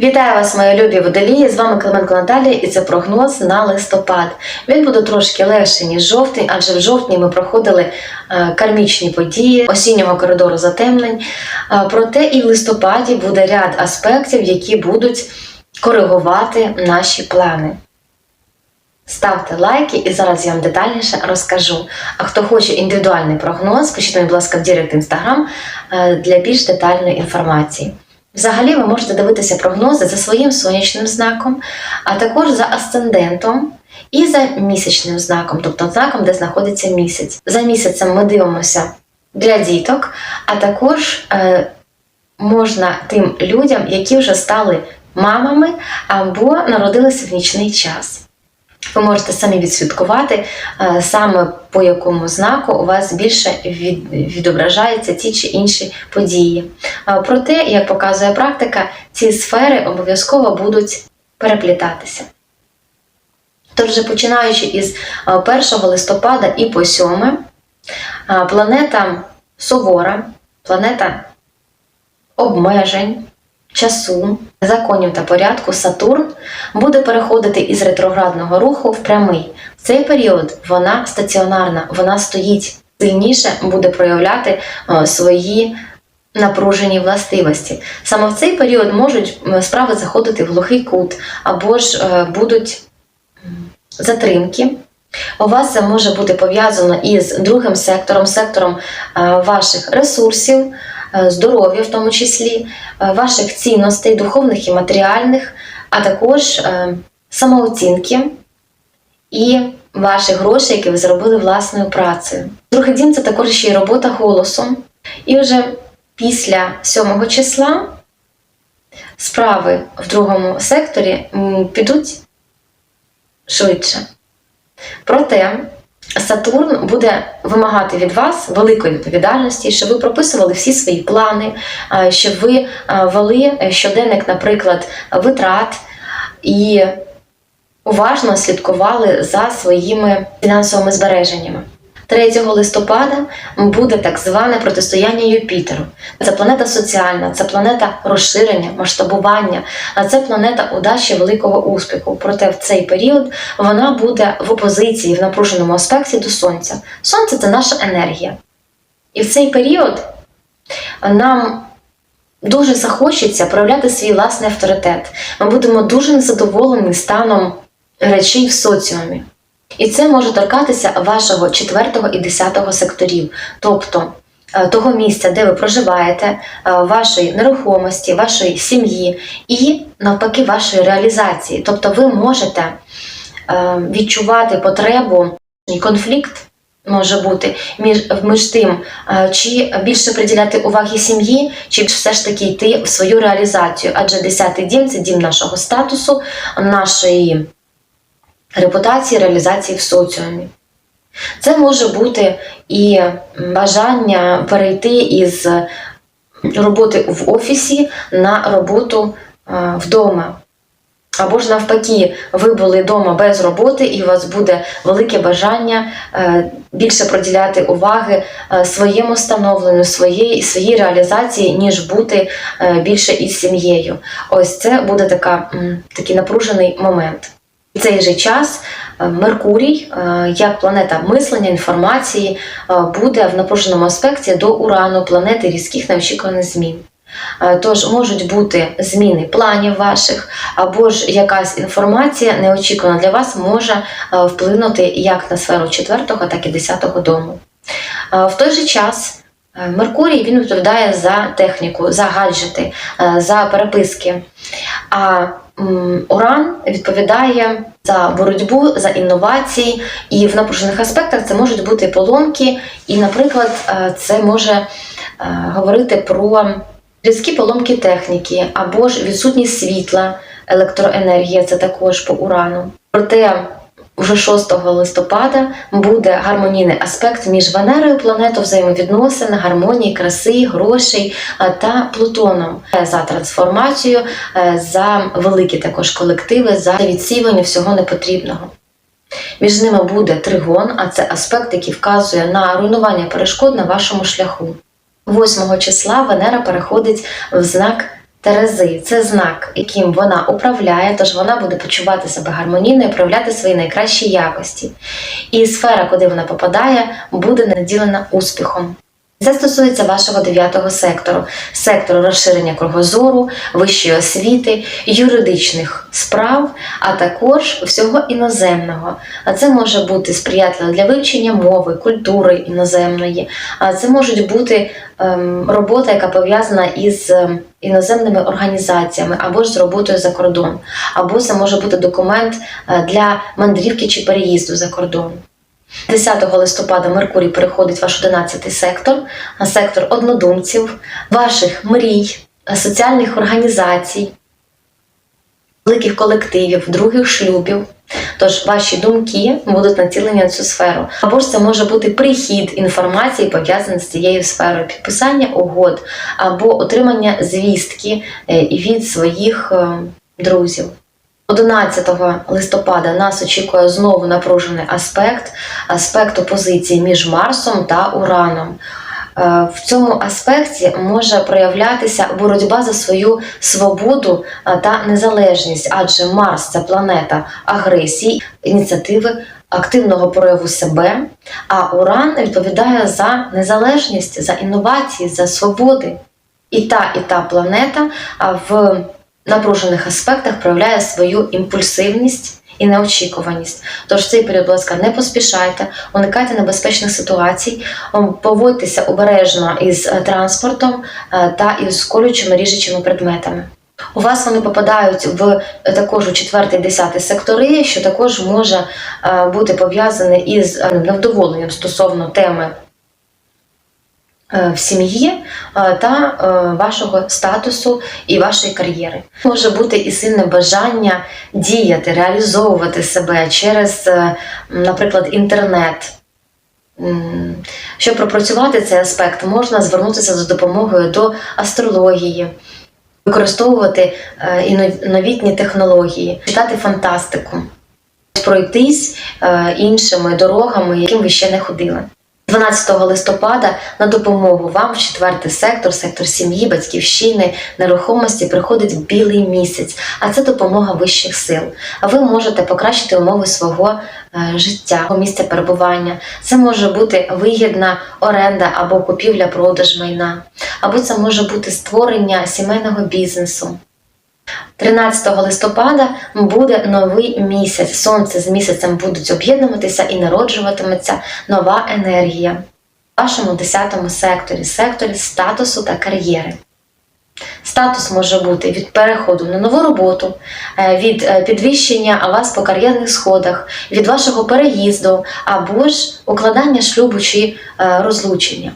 Вітаю вас, мої любі водолії! З вами Клименко Наталія і це прогноз на листопад. Він буде трошки легший, ніж жовтий, адже в жовтні ми проходили е, кармічні події осіннього коридору затемнень. Е, Проте і в листопаді буде ряд аспектів, які будуть коригувати наші плани. Ставте лайки і зараз я вам детальніше розкажу. А хто хоче індивідуальний прогноз, пишіть мені, будь ласка, в Дірект Інстаграм е, для більш детальної інформації. Взагалі, ви можете дивитися прогнози за своїм сонячним знаком, а також за асцендентом і за місячним знаком, тобто знаком, де знаходиться місяць. За місяцем ми дивимося для діток, а також е, можна тим людям, які вже стали мамами або народилися в нічний час. Ви можете самі відслідкувати е, саме по якому знаку у вас більше від, відображаються ті чи інші події. Проте, як показує практика, ці сфери обов'язково будуть переплітатися. Тож, починаючи із е, 1 листопада і по 7, е, планета Сувора, планета обмежень, часу, законів та порядку Сатурн буде переходити із ретроградного руху в прямий. В цей період вона стаціонарна, вона стоїть сильніше, буде проявляти свої напружені властивості. Саме в цей період можуть справи заходити в глухий кут, або ж е, будуть затримки. У вас це може бути пов'язано із другим сектором, сектором е, ваших ресурсів, е, здоров'я в тому числі, ваших цінностей, духовних і матеріальних, а також самооцінки і ваших грошей, які ви зробили власною працею. Другий дім це також ще й робота голосом. І вже після 7 числа справи в другому секторі підуть швидше. Проте Сатурн буде вимагати від вас великої відповідальності, щоб ви прописували всі свої плани, е, щоб ви е, вели щоденник, наприклад, витрат і уважно слідкували за своїми фінансовими збереженнями. 3 листопада буде так зване протистояння Юпітеру. Це планета соціальна, це планета розширення, масштабування, а це планета удачі великого успіху. Проте в цей період вона буде в опозиції в напруженому аспекті до Сонця. Сонце це наша енергія. І в цей період нам дуже захочеться проявляти свій власний авторитет. Ми будемо дуже незадоволені станом речей в соціумі. І це може торкатися вашого 4 і 10 секторів, тобто е, того місця, де ви проживаєте, е, вашої нерухомості, вашої сім'ї і навпаки вашої реалізації. Тобто ви можете е, відчувати потребу конфлікт. Може бути між, між тим, чи більше приділяти уваги сім'ї, чи все ж таки йти в свою реалізацію. Адже 10-й дім це дім нашого статусу, нашої репутації, реалізації в соціумі. Це може бути і бажання перейти із роботи в офісі на роботу е, вдома. Або ж навпаки, ви були вдома без роботи, і у вас буде велике бажання е, більше приділяти уваги е, своєму становленню, своєї, своїй реалізації, ніж бути більше із сім'єю. Ось це буде така, такий напружений момент. В цей же час е, Меркурій, е, як планета мислення, інформації, е, буде в напруженому аспекті до Урану, планети різких неочікуваних змін. Тож можуть бути зміни планів ваших, або ж якась інформація неочікувана для вас може вплинути як на сферу 4, так і 10 дому. В той же час Меркурій він відповідає за техніку, за гаджети, за переписки. А Уран відповідає за боротьбу, за інновації, і в напружених аспектах це можуть бути поломки, і, наприклад, е, це може е, говорити про різкі поломки техніки або ж відсутність світла, електроенергія це також по урану. Проте вже 6 листопада буде гармонійний аспект між Венерою, планетою взаємовідносин, гармонії, краси, грошей та Плутоном Е, за трансформацію, е, за великі також колективи, за відсівання всього непотрібного. Між ними буде тригон, а це аспект, який вказує на руйнування перешкод на вашому шляху. 8 числа Венера переходить в знак Терези це знак, яким вона управляє, тож вона буде почувати себе гармонійно і проявляти свої найкращі якості. І сфера, куди вона попадає, буде наділена успіхом. Це стосується вашого дев'ятого сектору, сектору розширення кругозору, вищої освіти, юридичних справ, а також всього іноземного. А це може бути сприятливо для вивчення мови, культури іноземної. А це можуть бути ем, робота, яка пов'язана із ем, іноземними організаціями або ж з роботою за кордон, або це може бути документ е, для мандрівки чи переїзду за кордон. 10 листопада Меркурій переходить в ваш 11 сектор, сектор однодумців, ваших мрій, соціальних організацій, великих колективів, других шлюбів. Тож ваші думки будуть націлені на цю сферу. Або ж це може бути прихід інформації, пов'язаний з цією сферою, підписання угод або отримання звістки е, від своїх е, друзів. 11 листопада нас очікує знову напружений аспект, аспект опозиції між Марсом та Ураном. Е, В цьому аспекті може проявлятися боротьба за свою свободу е, та незалежність, адже Марс це планета агресії, ініціативи, активного прояву себе, а Уран відповідає за незалежність, за інновації, за свободи. І та, і та планета в напружених аспектах проявляє свою імпульсивність і неочікуваність. Тож цей період, будь ласка, не поспішайте, уникайте небезпечних ситуацій, поводьтеся обережно із е, транспортом е, та із колючими ріжучими предметами. У вас вони попадають в е, також у 4-10 сектори, що також може бути пов'язане із невдоволенням стосовно теми в сім'ї е, та е, вашого статусу і вашої кар'єри. Може бути і сильне бажання діяти, реалізовувати себе через, е, наприклад, інтернет. Щоб пропрацювати цей аспект, можна звернутися за допомогою до астрології, використовувати е, іно- новітні технології, читати фантастику, пройтись е, іншими дорогами, яким ви ще не ходили. 12 листопада на допомогу вам в четвертий сектор, сектор сім'ї, батьківщини, нерухомості приходить білий місяць, а це допомога вищих сил. А ви можете покращити умови свого е, життя, місця перебування. Це може бути вигідна оренда або купівля-продаж майна, або це може бути створення сімейного бізнесу. 13 листопада буде новий місяць. Сонце з місяцем будуть об'єднуватися і народжуватиметься нова енергія в вашому 10 секторі, секторі статусу та кар'єри. Статус може бути від переходу на нову роботу, е, від е, підвищення вас по кар'єрних сходах, від вашого переїзду або ж укладання шлюбу чи е, розлучення.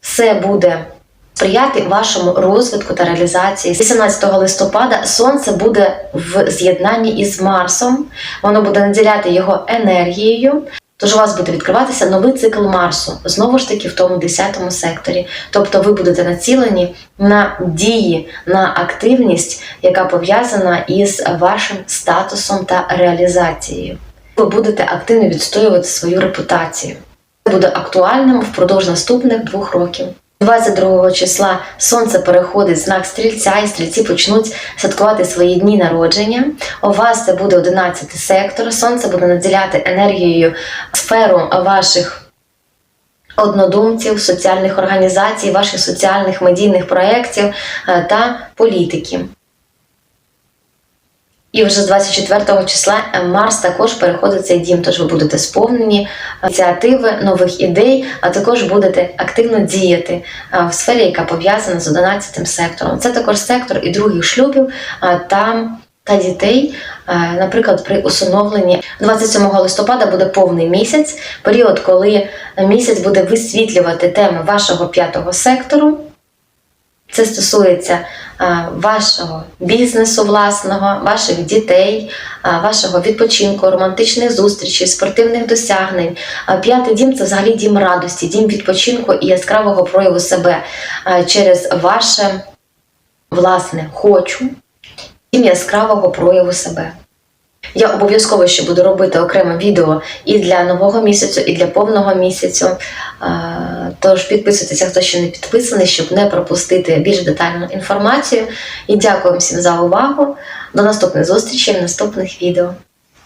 Все буде сприяти вашому розвитку та реалізації. 18 листопада сонце буде в з'єднанні із Марсом, воно буде наділяти його енергією. Тож у вас буде відкриватися новий цикл Марсу, знову ж таки в тому 10 секторі. Тобто ви будете націлені на дії, на активність, яка пов'язана із вашим статусом та реалізацією. Ви будете активно відстоювати свою репутацію. Це буде актуальним впродовж наступних двох років. 22 числа сонце переходить в знак стрільця, і стрільці почнуть святкувати свої дні народження. У вас це буде 11 сектор. Сонце буде наділяти енергією сферу ваших однодумців, соціальних організацій, ваших соціальних медійних проєктів е, та політики. І вже з 24 числа е, Марс також переходить цей дім, тож ви будете сповнені ініціативи, нових ідей, а також будете активно діяти е, в сфері, яка пов'язана з 11 сектором. Це також сектор і других шлюбів е, та, та дітей. Е, Наприклад, при усиновленні 27 листопада буде повний місяць, період, коли місяць буде висвітлювати теми вашого п'ятого сектору. Це стосується вашого бізнесу власного, ваших дітей, вашого відпочинку, романтичних зустрічей, спортивних досягнень. П'ятий дім це взагалі дім радості, дім відпочинку і яскравого прояву себе через ваше власне хочу, дім яскравого прояву себе. Я обов'язково ще буду робити окреме відео і для нового місяцю, і для повного місяцю. Тож підписуйтеся, хто ще не підписаний, щоб не пропустити більш детальну інформацію. І дякую всім за увагу. До наступних зустрічей в наступних відео.